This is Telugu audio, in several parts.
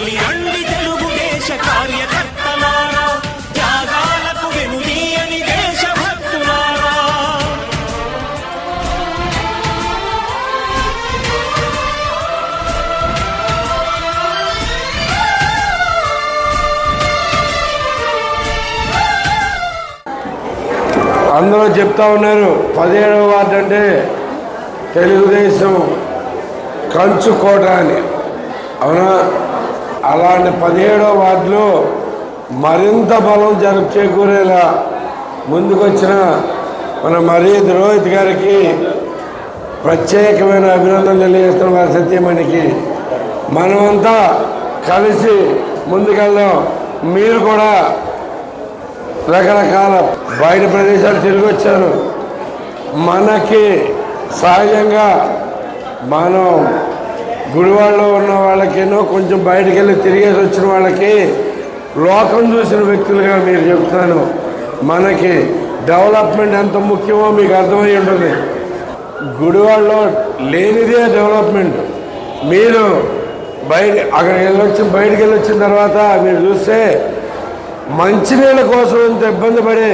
కదలి రండి తెలుగుదేశ కార్యకర్తలారా త్యాగాలకు వెనుదీయని దేశభక్తులారా. అందరూ చెప్తా ఉన్నారు పదిహేడవ వార్డు అంటే తెలుగుదేశం కంచుకోట అని. అవునా? అలాంటి పదిహేడో వార్డులో మరింత బలం జరుపు చేకూరేలా ముందుకొచ్చిన మన మరీద్ రోహిత్ గారికి ప్రత్యేకమైన అభినందనలు తెలియజేస్తున్న వారి సత్యమణికి. మనమంతా కలిసి ముందుకెళ్దాం. మీరు కూడా రకరకాల బయట ప్రదేశాలు తిరిగి వచ్చారు మనకి సహజంగా మనం గుడివాడలో ఉన్న వాళ్ళకేనో కొంచెం బయటికి వెళ్ళి తిరిగేసి వచ్చిన వాళ్ళకి లోకం చూసిన వ్యక్తులుగా మీరు చెప్తాను. మనకి డెవలప్మెంట్ ఎంత ముఖ్యమో మీకు అర్థమై ఉంటుంది. గుడివాడలో లేనిదే డెవలప్మెంట్. మీరు బయట అక్కడికి వెళ్ళొచ్చి బయటికి వెళ్ళొచ్చిన తర్వాత మీరు చూస్తే మంచినీళ్ళ కోసం ఇంత ఇబ్బంది పడే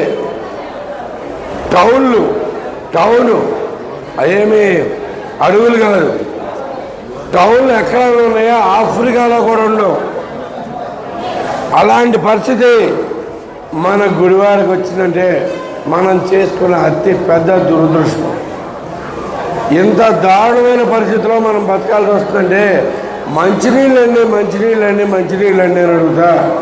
టౌన్లు టౌను అవేమి అడవులు కాదు. టౌన్లు ఎక్కడ ఉన్నాయో? ఆఫ్రికాలో కూడా ఉండవు. అలాంటి పరిస్థితి మన గుడివాడకి వచ్చిందంటే మనం చేసుకున్న అతి పెద్ద దురదృష్టం. ఇంత దారుణమైన పరిస్థితిలో మనం బతకాల్సి వస్తుందంటే మంచినీళ్ళండి మంచినీళ్ళండి మంచినీళ్ళండి అని అడుగుతా.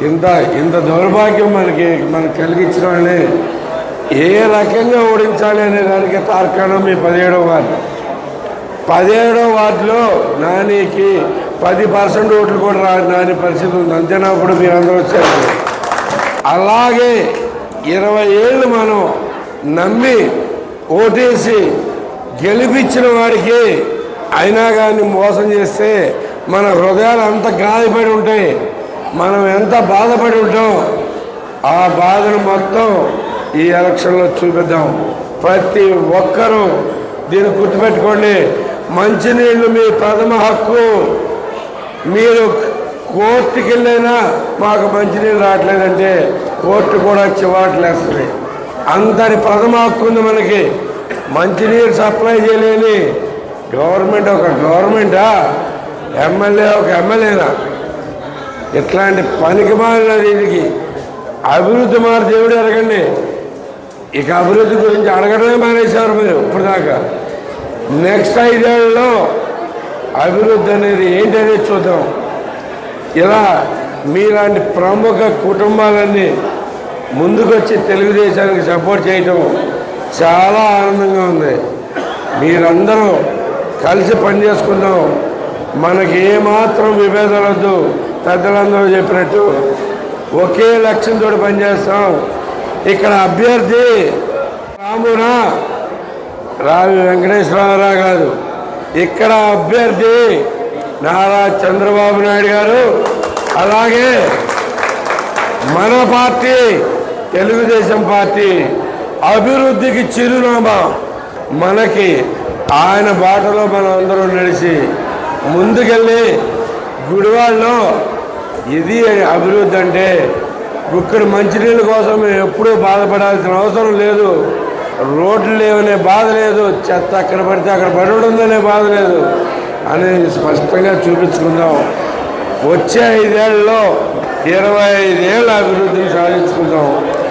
ఇంత ఇంత దౌర్భాగ్యం మనకి మనకు కలిగించిన వాళ్ళని ఏ రకంగా ఓడించాలి అనే దానికి తార్కాణం మీ పదిహేడవ వారు పదిహేడో వార్డులో నానికి పది పర్సెంట్ ఓట్లు కూడా రా నాని పరిస్థితి ఉంది. అంతేనా? అప్పుడు మీరు అందరూ వచ్చారు. అలాగే ఇరవై ఏళ్ళు మనం నమ్మి ఓటేసి గెలిపించిన వాడికి అయినా కానీ మోసం చేస్తే మన హృదయాలు అంత గాయపడి ఉంటాయి. మనం ఎంత బాధపడి ఉంటాం ఆ బాధను మొత్తం ఈ ఎలక్షన్లో చూపిద్దాం. ప్రతి ఒక్కరూ దీన్ని గుర్తుపెట్టుకోండి. మంచినీళ్ళు మీ ప్రథమ హక్కు. మీరు కోర్టుకి వెళ్ళైనా మాకు మంచినీళ్ళు రావట్లేదంటే కోర్టు కూడా చివాట్లేస్తుంది అంతటి ప్రథమ హక్కు ఉంది మనకి. మంచినీరు సప్లై చేయలేని గవర్నమెంట్ ఒక గవర్నమెంటా? ఎమ్మెల్యే ఒక ఎమ్మెల్యేనా? ఇట్లాంటి పనికి మారిన దీనికి అభివృద్ధి మారి దేవుడు అడగండి ఇక అభివృద్ధి గురించి అడగడమే మానేశారు మీరు ఇప్పుడు దాకా నెక్స్ట్ ఐదేళ్ళలో అభివృద్ధి అనేది ఏంటనేది చూద్దాం. ఇలా మీలాంటి ప్రముఖ కుటుంబాలన్నీ ముందుకొచ్చి తెలుగుదేశానికి సపోర్ట్ చేయటం చాలా ఆనందంగా ఉంది. మీరందరూ కలిసి పనిచేసుకుందాం. మనకి ఏమాత్రం విభేదాలు వద్దు పెద్దలందరూ చెప్పినట్టు ఒకే లక్ష్యంతో పనిచేస్తాం. ఇక్కడ అభ్యర్థి రామునా రావి వెంకటేశ్వరరావు కాదు ఇక్కడ అభ్యర్థి నారా చంద్రబాబు నాయుడు గారు. అలాగే మన పార్టీ తెలుగుదేశం పార్టీ అభివృద్ధికి చిరునామా మనకి. ఆయన బాటలో మనం అందరం నడిచి ముందుకెళ్ళి గుడివాడలో ఇది అభివృద్ధి అంటే ఇక్కడ మంచినీళ్ళ కోసం మేము ఎప్పుడూ బాధపడాల్సిన అవసరం లేదు. రోడ్లు లేవనే బాధ లేదు చెత్త అక్కడ పడితే అక్కడ పడి ఉందనే బాధ లేదు. అనేది స్పష్టంగా చూపించుకుందాం. వచ్చే ఐదేళ్ళలో ఇరవై ఐదేళ్ళ అభివృద్ధిని సాధించుకుందాం.